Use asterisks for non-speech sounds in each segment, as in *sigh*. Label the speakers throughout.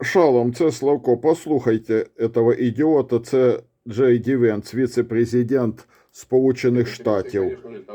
Speaker 1: Шалом, це Славко. Послухайте этого ідіота. Це Джей Ді Венс, віце-президент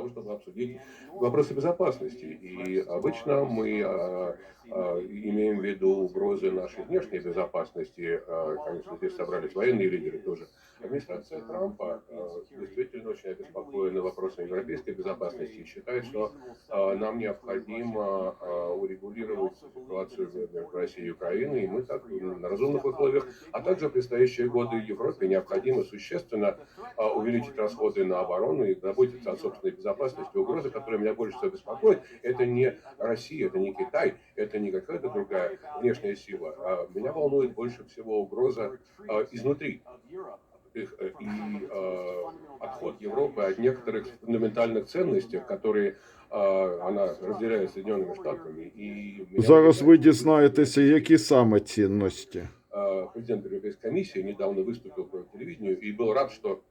Speaker 2: чтобы обсудить вопросы безопасности. И обычно мы а, а, имеем в виду угрозы нашей внешней безопасности. А, Конечно, здесь собрались военные лидеры тоже. Администрация Трампа а, действительно очень обеспокоена вопросами европейской безопасности и считает, что а, нам необходимо а, урегулировать ситуацию между Россией и Украиной, и мы так на разумных условиях, а также в предстоящие годы Европе необходимо существенно а, увеличить расходы на оборону и заботиться о собственной безопасности. Угроза, которая меня больше всего беспокоит, это не Россия, это не Китай, это не какая-то другая внешняя сила. А Меня волнует больше всего угроза а, изнутри их, э, и э, отход Европы от некоторых фундаментальных ценностей, которые э, она разделяет с Соединенными Штатами. И меня
Speaker 1: Зараз ви
Speaker 2: удивляет,
Speaker 1: дізнаєтеся, які саме цінності.
Speaker 2: э, президент Европейской комиссии недавно выступил по телевидению и был рад, что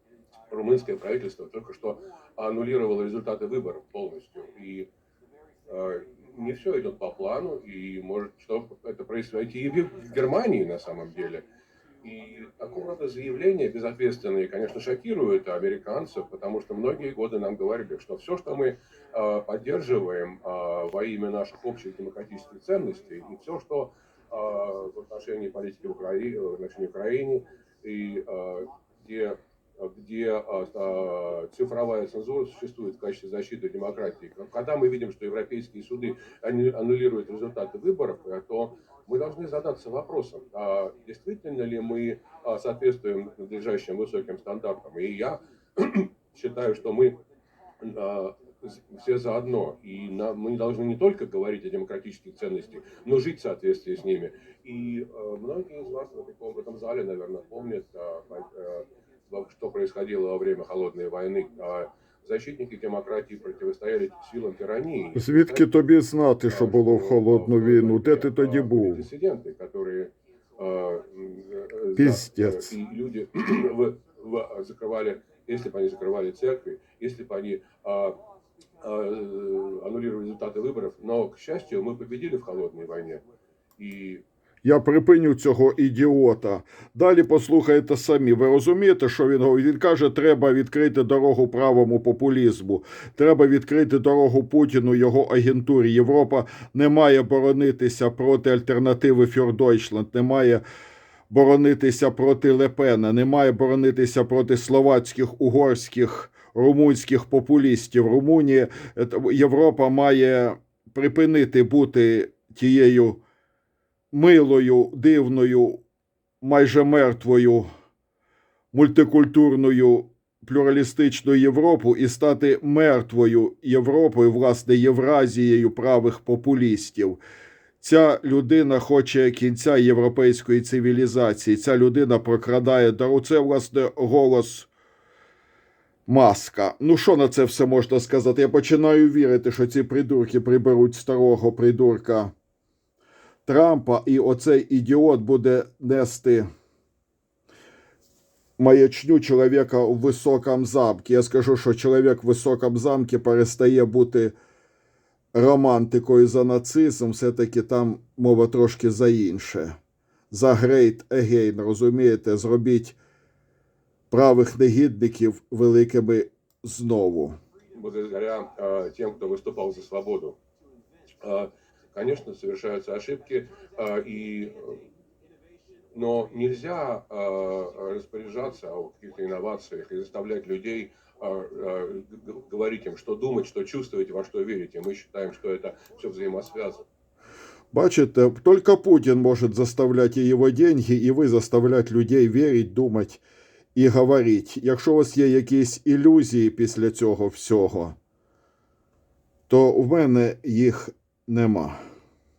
Speaker 2: румынское правительство только что аннулировало результаты выборов полностью. И э, не все идет по плану, и может что это происходить и в Германии на самом деле. И такого рода заявления безответственные, конечно, шокируют американцев, потому что многие годы нам говорили, что все, что мы э, поддерживаем э, во имя наших общих демократических ценностей, и все, что э, в отношении политики Украины, в отношении Украины, и э, где, где э, э, цифровая цензура существует в качестве защиты демократии. Когда мы видим, что европейские суды анну- аннулируют результаты выборов, э, то мы должны задаться вопросом, а действительно ли мы а, соответствуем надлежащим высоким стандартам. И я *clears throat* считаю, что мы а, все заодно. И на- мы должны не только говорить о демократических ценностях, но жить в соответствии с ними. И э, многие из вас в этом зале, наверное, помнят, а, что происходило во время холодной войны. А, Защитники демократии противостояли силам тирании.
Speaker 1: Звідки тобі знати, що було в холодну війну? Де ти тоді був?
Speaker 2: Диссиденты, которые э, м, э, за-
Speaker 1: Пиздец.
Speaker 2: э, И люди *clears throat* в- в- закрывали, если бы они закрывали церкви, если бы они а, а, э, аннулировали результаты выборов. Но, к счастью, мы победили в холодной войне. И
Speaker 1: Я припиню цього ідіота. Далі послухайте самі. Ви розумієте, що він говорить? Він каже, треба відкрити дорогу правому популізму. Треба відкрити дорогу Путіну, його агентурі. Європа не має боронитися проти альтернативи Фюрдойчланд, не має боронитися проти Лепена, не має боронитися проти словацьких, угорських, румунських популістів. Румунія, Європа має припинити бути тією милою, дивною, майже мертвою мультикультурною плюралістичною Європу і стати мертвою Європою, власне, Євразією правих популістів. Ця людина хоче кінця європейської цивілізації. Ця людина прокрадає дорогу. Це, власне, голос маска. Ну, що на це все можна сказати? Я починаю вірити, що ці придурки приберуть старого придурка. Трампа, і оцей ідіот буде нести маячню чоловіка в високому замку. Я скажу, що чоловік в високому замку перестає бути романтикою за нацизм, все-таки там мова трошки за інше. За Great Again, розумієте, зробіть правих негідників великими знову.
Speaker 2: благодаря э, тем, кто выступал за свободу. Э, конечно, совершаются ошибки, э, и, э, но нельзя э, распоряжаться о каких-то инновациях и заставлять людей э, э, г- говорить им, что думать, что чувствовать, во что верить. И мы считаем, что это все взаимосвязано.
Speaker 1: Бачите, только Путин может заставлять и его деньги, і ви заставлять людей вірити, думати і говорити. Якщо у вас є якісь ілюзії після цього всього, то в мене їх нема.